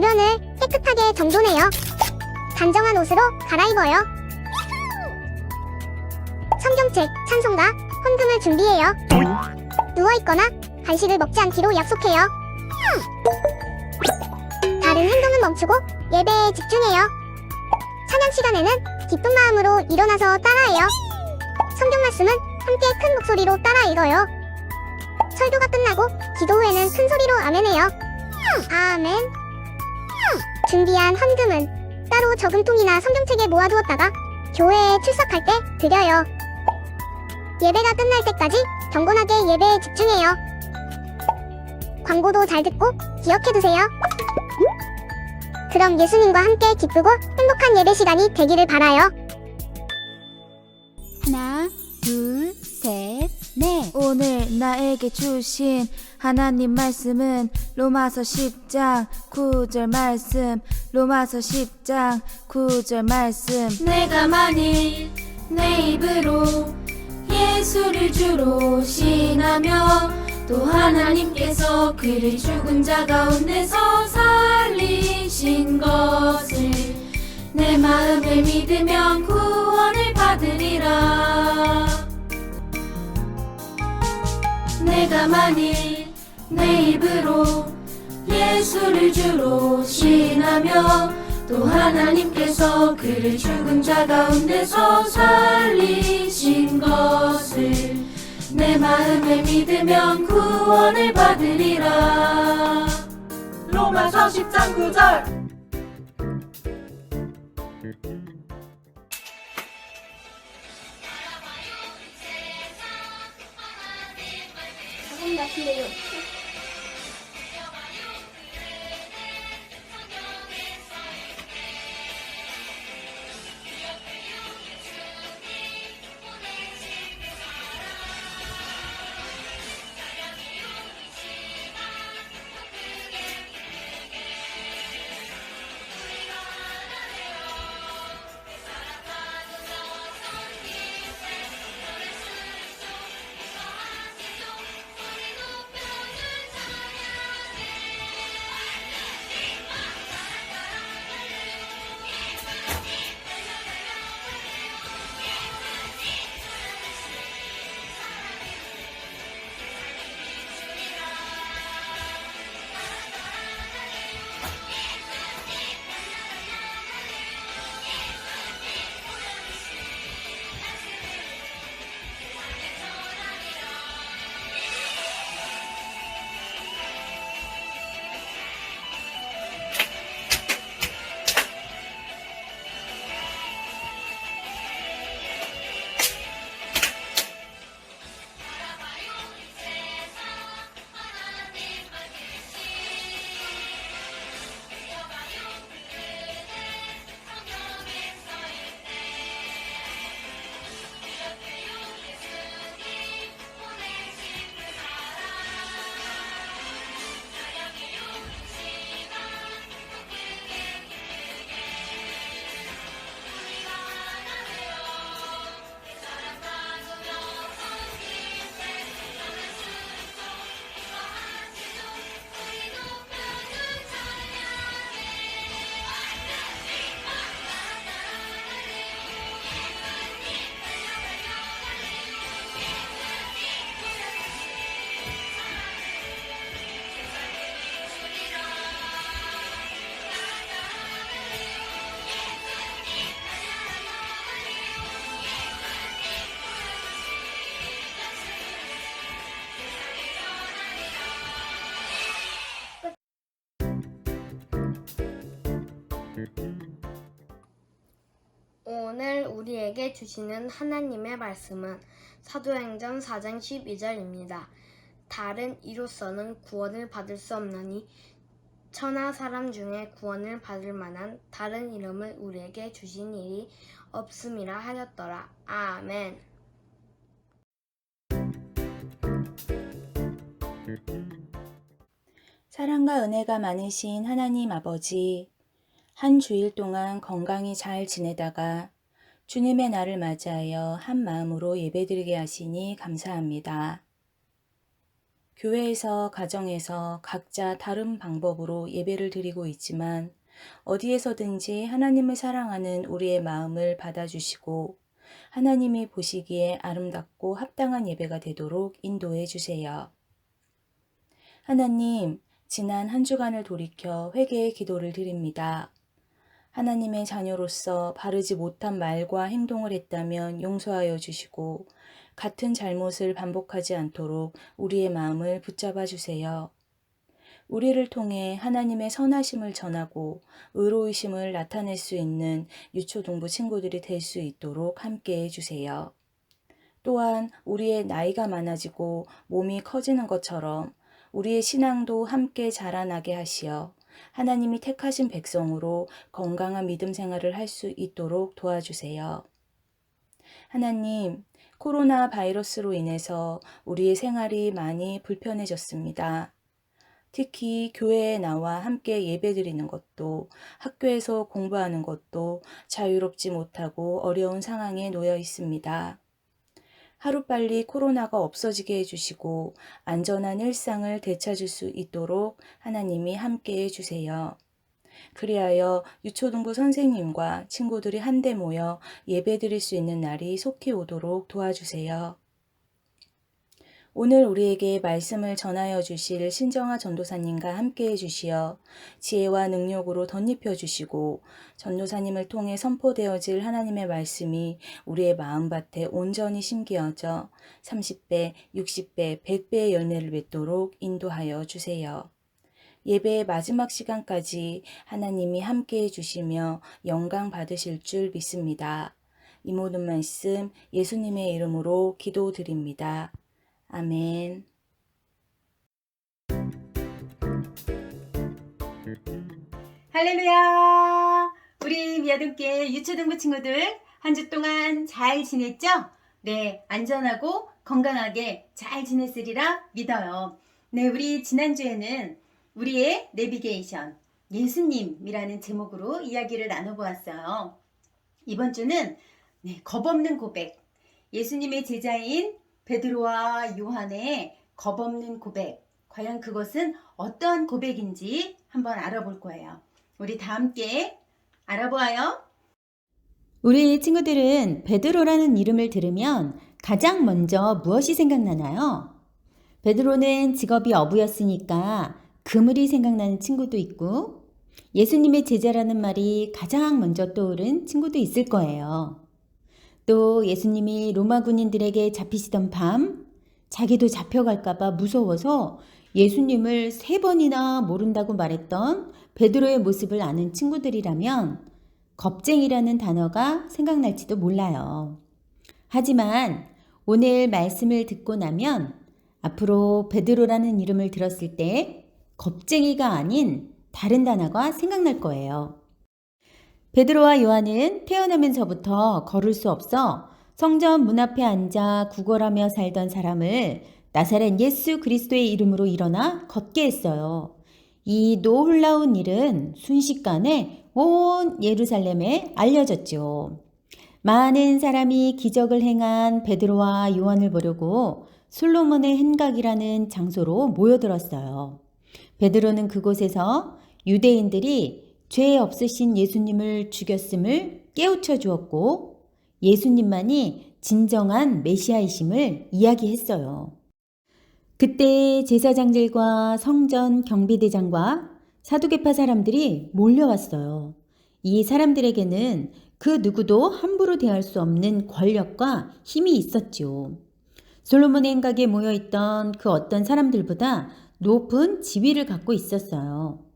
주변을 깨끗하게 정돈해요. 단정한 옷으로 갈아입어요. 성경책, 찬송가, 헌금을 준비해요. 누워있거나 간식을 먹지 않기로 약속해요. 다른 행동은 멈추고 예배에 집중해요. 찬양 시간에는 기쁜 마음으로 일어나서 따라해요. 성경 말씀은 함께 큰 목소리로 따라 읽어요. 설교가 끝나고 기도 후에는 큰 소리로 아멘해요. 아멘. 준비한 헌금은 따로 저금통이나 성경책에 모아두었다가 교회에 출석할 때 드려요. 예배가 끝날 때까지 경건하게 예배에 집중해요. 광고도 잘 듣고 기억해두세요. 그럼 예수님과 함께 기쁘고 행복한 예배 시간이 되기를 바라요. 하나, 둘, 셋, 넷. 오늘 나에게 주신 하나님 말씀은 로마서 10장 9절 말씀. 로마서 10장 9절 말씀. 내가 만일 내 입으로 예수를 주로 신하며 또 하나님께서 그를 죽은 자 가운데서 살리신 것을 내 마음을 믿으면 구원을 받으리라 내가 만일 내 입으로 예수를 주로 신하며 또 하나님께서 그를 죽은 자 가운데서 살리신 것을 내 마음을 믿으면 구원을 받으리라. 로마서 10장 9절 주시는 하나님의 말씀은 사도행전 4장 12절입니다. 다른 이로서는 구원을 받을 수 없나니 천하 사람 중에 구원을 받을 만한 다른 이름을 우리에게 주신 일이 없음이라 하였더라. 아멘. 사랑과 은혜가 많으신 하나님 아버지, 한 주일 동안 건강히 잘 지내다가 주님의 날을 맞이하여 한 마음으로 예배드리게 하시니 감사합니다. 교회에서, 가정에서 각자 다른 방법으로 예배를 드리고 있지만 어디에서든지 하나님을 사랑하는 우리의 마음을 받아주시고 하나님이 보시기에 아름답고 합당한 예배가 되도록 인도해 주세요. 하나님, 지난 한 주간을 돌이켜 회개의 기도를 드립니다. 하나님의 자녀로서 바르지 못한 말과 행동을 했다면 용서하여 주시고 같은 잘못을 반복하지 않도록 우리의 마음을 붙잡아 주세요. 우리를 통해 하나님의 선하심을 전하고 의로우심을 나타낼 수 있는 유초동부 친구들이 될 수 있도록 함께 해주세요. 또한 우리의 나이가 많아지고 몸이 커지는 것처럼 우리의 신앙도 함께 자라나게 하시어 하나님이 택하신 백성으로 건강한 믿음 생활을 할 수 있도록 도와주세요. 하나님, 코로나 바이러스로 인해서 우리의 생활이 많이 불편해졌습니다. 특히 교회에 나와 함께 예배드리는 것도 학교에서 공부하는 것도 자유롭지 못하고 어려운 상황에 놓여 있습니다. 하루빨리 코로나가 없어지게 해주시고 안전한 일상을 되찾을 수 있도록 하나님이 함께 해주세요. 그리하여 유초등부 선생님과 친구들이 한데 모여 예배 드릴 수 있는 날이 속히 오도록 도와주세요. 오늘 우리에게 말씀을 전하여 주실 신정아 전도사님과 함께 해 주시어 지혜와 능력으로 덧입혀 주시고 전도사님을 통해 선포되어질 하나님의 말씀이 우리의 마음밭에 온전히 심기어져 30배, 60배, 100배의 열매를 맺도록 인도하여 주세요. 예배의 마지막 시간까지 하나님이 함께 해 주시며 영광 받으실 줄 믿습니다. 이 모든 말씀 예수님의 이름으로 기도드립니다. 아멘. 할렐루야! 우리 미아동께 유초등부 친구들 한 주 동안 잘 지냈죠? 네, 안전하고 건강하게 잘 지냈으리라 믿어요. 네, 우리 지난주에는 우리의 내비게이션, 예수님이라는 제목으로 이야기를 나눠보았어요. 이번 주는 네, 겁없는 고백, 예수님의 제자인 베드로와 요한의 겁없는 고백, 과연 그것은 어떠한 고백인지 한번 알아볼 거예요. 우리 다 함께 알아보아요. 우리 친구들은 베드로라는 이름을 들으면 가장 먼저 무엇이 생각나나요? 베드로는 직업이 어부였으니까 그물이 생각나는 친구도 있고 예수님의 제자라는 말이 가장 먼저 떠오른 친구도 있을 거예요. 또 예수님이 로마 군인들에게 잡히시던 밤 자기도 잡혀갈까봐 무서워서 예수님을 세 번이나 모른다고 말했던 베드로의 모습을 아는 친구들이라면 겁쟁이라는 단어가 생각날지도 몰라요. 하지만 오늘 말씀을 듣고 나면 앞으로 베드로라는 이름을 들었을 때 겁쟁이가 아닌 다른 단어가 생각날 거예요. 베드로와 요한은 태어나면서부터 걸을 수 없어 성전 문 앞에 앉아 구걸하며 살던 사람을 나사렛 예수 그리스도의 이름으로 일어나 걷게 했어요. 이 놀라운 일은 순식간에 온 예루살렘에 알려졌죠. 많은 사람이 기적을 행한 베드로와 요한을 보려고 솔로몬의 행각이라는 장소로 모여들었어요. 베드로는 그곳에서 유대인들이 죄 없으신 예수님을 죽였음을 깨우쳐 주었고 예수님만이 진정한 메시아이심을 이야기했어요. 그때 제사장들과 성전 경비대장과 사두개파 사람들이 몰려왔어요. 이 사람들에게는 그 누구도 함부로 대할 수 없는 권력과 힘이 있었지요. 솔로몬의 행각에 모여있던 그 어떤 사람들보다 높은 지위를 갖고 있었어요.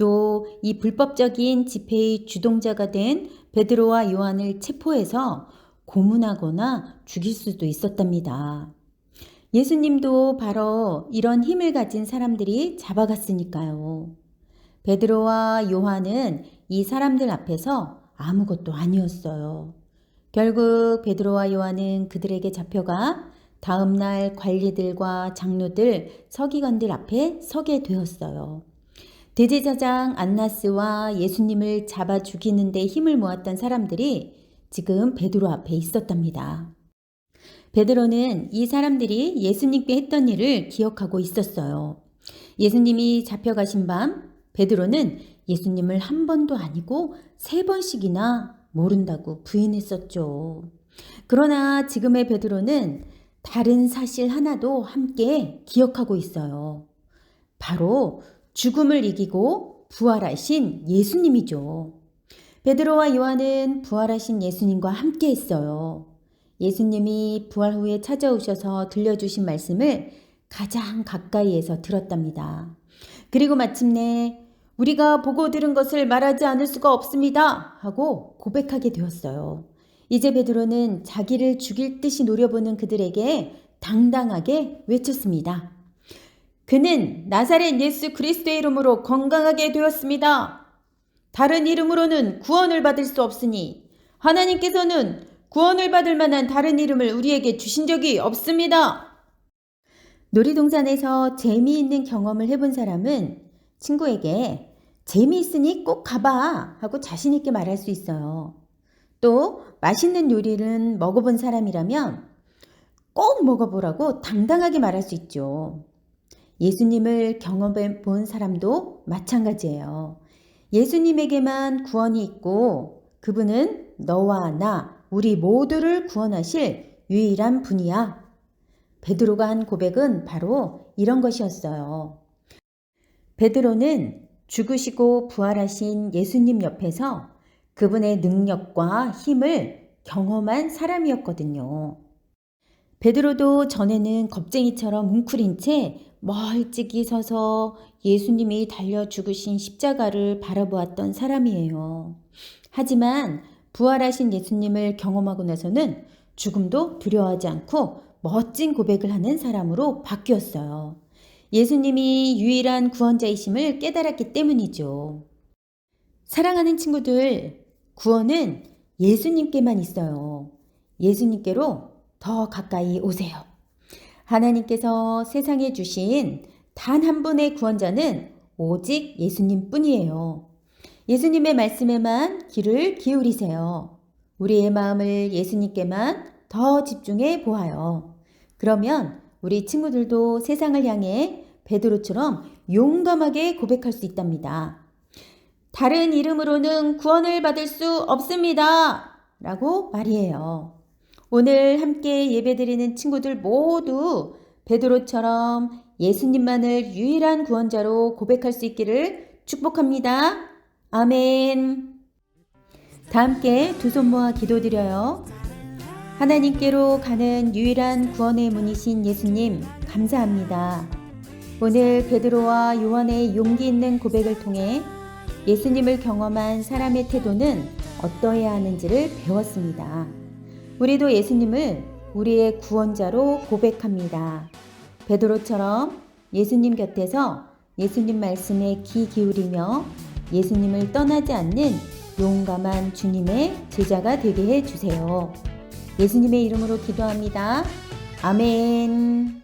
또 이 불법적인 집회의 주동자가 된 베드로와 요한을 체포해서 고문하거나 죽일 수도 있었답니다. 예수님도 바로 이런 힘을 가진 사람들이 잡아갔으니까요. 베드로와 요한은 이 사람들 앞에서 아무것도 아니었어요. 결국 베드로와 요한은 그들에게 잡혀가 다음날 관리들과 장로들, 서기관들 앞에 서게 되었어요. 대제사장 안나스와 예수님을 잡아 죽이는데 힘을 모았던 사람들이 지금 베드로 앞에 있었답니다. 베드로는 이 사람들이 예수님께 했던 일을 기억하고 있었어요. 예수님이 잡혀가신 밤 베드로는 예수님을 한 번도 아니고 세 번씩이나 모른다고 부인했었죠. 그러나 지금의 베드로는 다른 사실 하나도 함께 기억하고 있어요. 바로 죽음을 이기고 부활하신 예수님이죠. 베드로와 요한은 부활하신 예수님과 함께 했어요. 예수님이 부활 후에 찾아오셔서 들려주신 말씀을 가장 가까이에서 들었답니다. 그리고 마침내 우리가 보고 들은 것을 말하지 않을 수가 없습니다. 하고 고백하게 되었어요. 이제 베드로는 자기를 죽일 듯이 노려보는 그들에게 당당하게 외쳤습니다. 그는 나사렛 예수 그리스도의 이름으로 건강하게 되었습니다. 다른 이름으로는 구원을 받을 수 없으니 하나님께서는 구원을 받을 만한 다른 이름을 우리에게 주신 적이 없습니다. 놀이동산에서 재미있는 경험을 해본 사람은 친구에게 재미있으니 꼭 가봐 하고 자신있게 말할 수 있어요. 또 맛있는 요리를 먹어본 사람이라면 꼭 먹어보라고 당당하게 말할 수 있죠. 예수님을 경험해 본 사람도 마찬가지예요. 예수님에게만 구원이 있고 그분은 너와 나, 우리 모두를 구원하실 유일한 분이야. 베드로가 한 고백은 바로 이런 것이었어요. 베드로는 죽으시고 부활하신 예수님 옆에서 그분의 능력과 힘을 경험한 사람이었거든요. 베드로도 전에는 겁쟁이처럼 웅크린 채 멀찍이 서서 예수님이 달려 죽으신 십자가를 바라보았던 사람이에요. 하지만 부활하신 예수님을 경험하고 나서는 죽음도 두려워하지 않고 멋진 고백을 하는 사람으로 바뀌었어요. 예수님이 유일한 구원자이심을 깨달았기 때문이죠. 사랑하는 친구들, 구원은 예수님께만 있어요. 예수님께로 더 가까이 오세요. 하나님께서 세상에 주신 단 한 분의 구원자는 오직 예수님 뿐이에요. 예수님의 말씀에만 귀를 기울이세요. 우리의 마음을 예수님께만 더 집중해 보아요. 그러면 우리 친구들도 세상을 향해 베드로처럼 용감하게 고백할 수 있답니다. 다른 이름으로는 구원을 받을 수 없습니다. 라고 말이에요. 오늘 함께 예배드리는 친구들 모두 베드로처럼 예수님만을 유일한 구원자로 고백할 수 있기를 축복합니다. 아멘. 다 함께 두 손 모아 기도드려요. 하나님께로 가는 유일한 구원의 문이신 예수님, 감사합니다. 오늘 베드로와 요한의 용기 있는 고백을 통해 예수님을 경험한 사람의 태도는 어떠해야 하는지를 배웠습니다. 우리도 예수님을 우리의 구원자로 고백합니다. 베드로처럼 예수님 곁에서 예수님 말씀에 귀 기울이며 예수님을 떠나지 않는 용감한 주님의 제자가 되게 해 주세요. 예수님의 이름으로 기도합니다. 아멘.